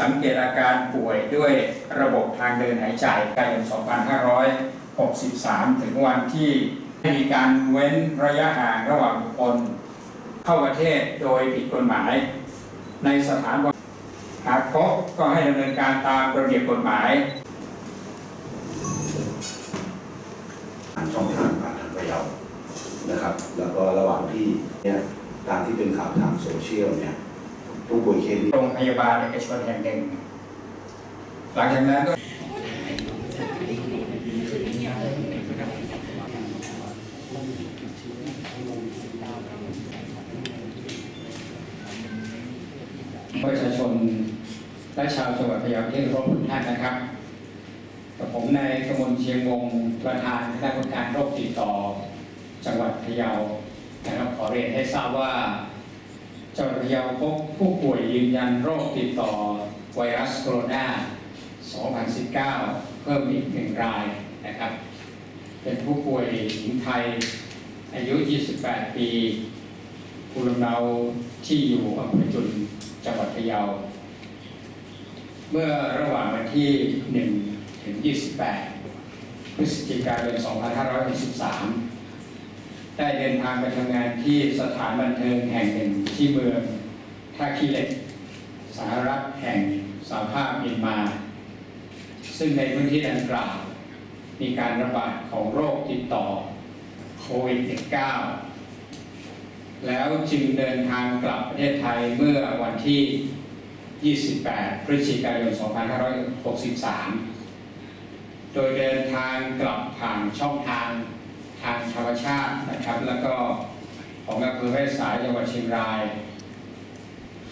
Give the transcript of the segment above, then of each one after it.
สังเกตอาการป่วยด้วยระบบทางเดินหายใจกันยายน2563 ถึงวันที่มีการเว้นระยะห่างระหว่างบุคคลเข้าประเทศโดยผิดกฎหมาย ในสถานบริการหากพบก็ให้ดำเนินการตามระเบียบกฎหมายทางช่องทางผ่านทางพะยานะครับ แล้วก็ระหว่างที่เนี่ยตามที่เป็นข่าวทางโซเชียลเนี่ย ผู้ป่วยเคมีโรงพยาบาลเอกชนแห่งหนึ่ง หลังจากนั้นก็ประชาชนและชาวจังหวัดพะเยาที่เคารพทุกท่านนะครับกับผมนายกมลเชียงวงประธานคณะกรรมการโรคติดต่อ จังหวัดพะเยานะครับขอเรียนให้ทราบว่า พะเยาพบผู้ป่วยยืนยันโรคติดต่อไวรัสโคโรนา 2019 เพิ่มอีกหนึ่งรายนะครับ เป็นผู้ป่วยหญิงไทย อายุ 28 ปีภูมิลำเนาที่อยู่อำเภอจุนจังหวัดพะเยา เมื่อระหว่างวันที่ 1 ถึง 28 พฤศจิกายน 2563 ได้เดินทางไปทำงานที่สถานบันเทิงแห่งหนึ่งที่เมือง ท่าขี้เหล็ก สหรัฐแห่งสหภาพเมียนมา ซึ่งในพื้นที่ดังกล่าว มีการระบาดของโรคติดต่อโควิด -19 แล้วจึงเดินทางกลับประเทศไทยเมื่อวันที่ 28 พฤศจิกายน 2563 โดยเดินทางกลับผ่านช่องทางทางธรรมชาตินะครับ แล้วก็ของอำเภอแม่สายจังหวัดเชียงราย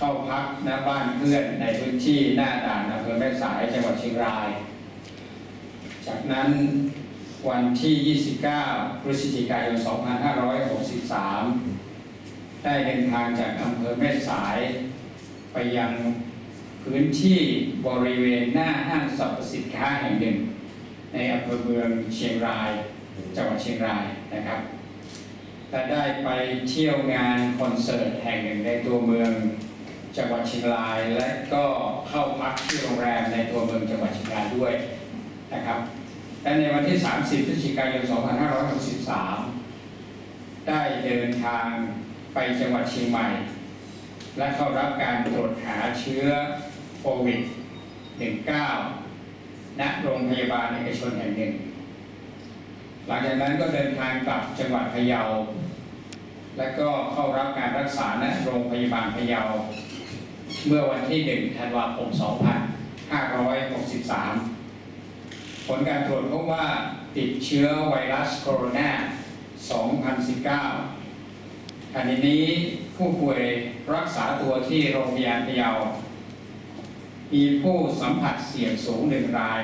เข้าพักณบ้านเพื่อนในพื้นที่หน้าด่านอำเภอแม่สายจังหวัดเชียงราย จากนั้นวันที่ 29 พฤศจิกายน 2563 ได้เดินทางจากอำเภอแม่สาย ไปยังพื้นที่บริเวณหน้าห้างสรรพสินค้าแห่งหนึ่ง ในอำเภอเมืองเชียงราย จังหวัดเชียงรายนะครับและได้ไปเที่ยวงานคอนเสิร์ตแห่งหนึ่งในตัวเมือง จังหวัดเชียงราย และก็เข้าพักที่โรงแรมในตัวเมืองจังหวัดเชียงรายด้วยนะครับและในวันที่ 30 พฤศจิกายน 2563 ได้เดินทางไปจังหวัดเชียงใหม่ และเข้ารับการตรวจหาเชื้อโควิด -19 ณ โรงพยาบาลเอกชนแห่งหนึ่ง หลังจากนั้นก็เดินทางกลับจังหวัดพะเยา และก็เข้ารับการรักษาณโรงพยาบาลพะเยา เมื่อวันที่ 1 ธันวาคม 2563 ผลการตรวจพบว่าติดเชื้อไวรัสโคโรนา 2019ขณะนี้ผู้ป่วยรักษาตัวที่โรงพยาบาลพะเยา มีผู้สัมผัสเสี่ยงสูงหนึ่งราย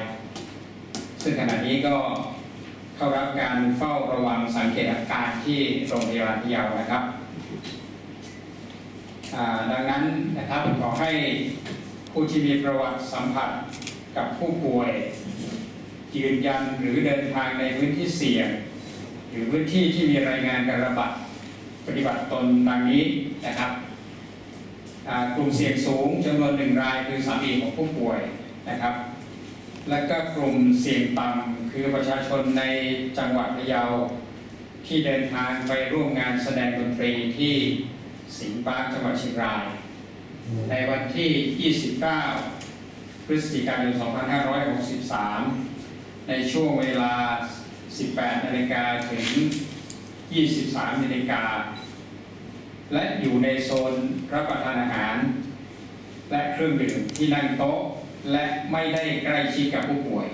ซึ่งขณะนี้ก็เข้ารับการเฝ้าระวังสังเกตอาการที่โรงพยาบาลพะเยานะครับ ดังนั้นนะครับขอให้ผู้ที่มีประวัติสัมผัสกับผู้ป่วย ยืนยันหรือเดินทางในพื้นที่เสี่ยง หรือพื้นที่ที่มีรายงานการระบาดปฏิบัติตนดังนี้นะครับกลุ่มเสี่ยงสูงจำนวนหนึ่งรายคือสามีของผู้ป่วยนะครับ และก็กลุ่มเสี่ยงต่ำคือประชาชนในจังหวัดพะเยาที่เดินทางไปร่วมงานแสดงดนตรีที่ สิงห์ปาร์คจังหวัดเชียงราย ในวันที่ 29 พฤศจิกายน 2563 ในช่วงเวลา 18 นาฬิกาถึง 23 นาฬิกา และอยู่ในโซนรับประทานอาหาร และเครื่องดื่มที่นั่งโต๊ะ และไม่ได้ใกล้ชิดกับผู้ป่วย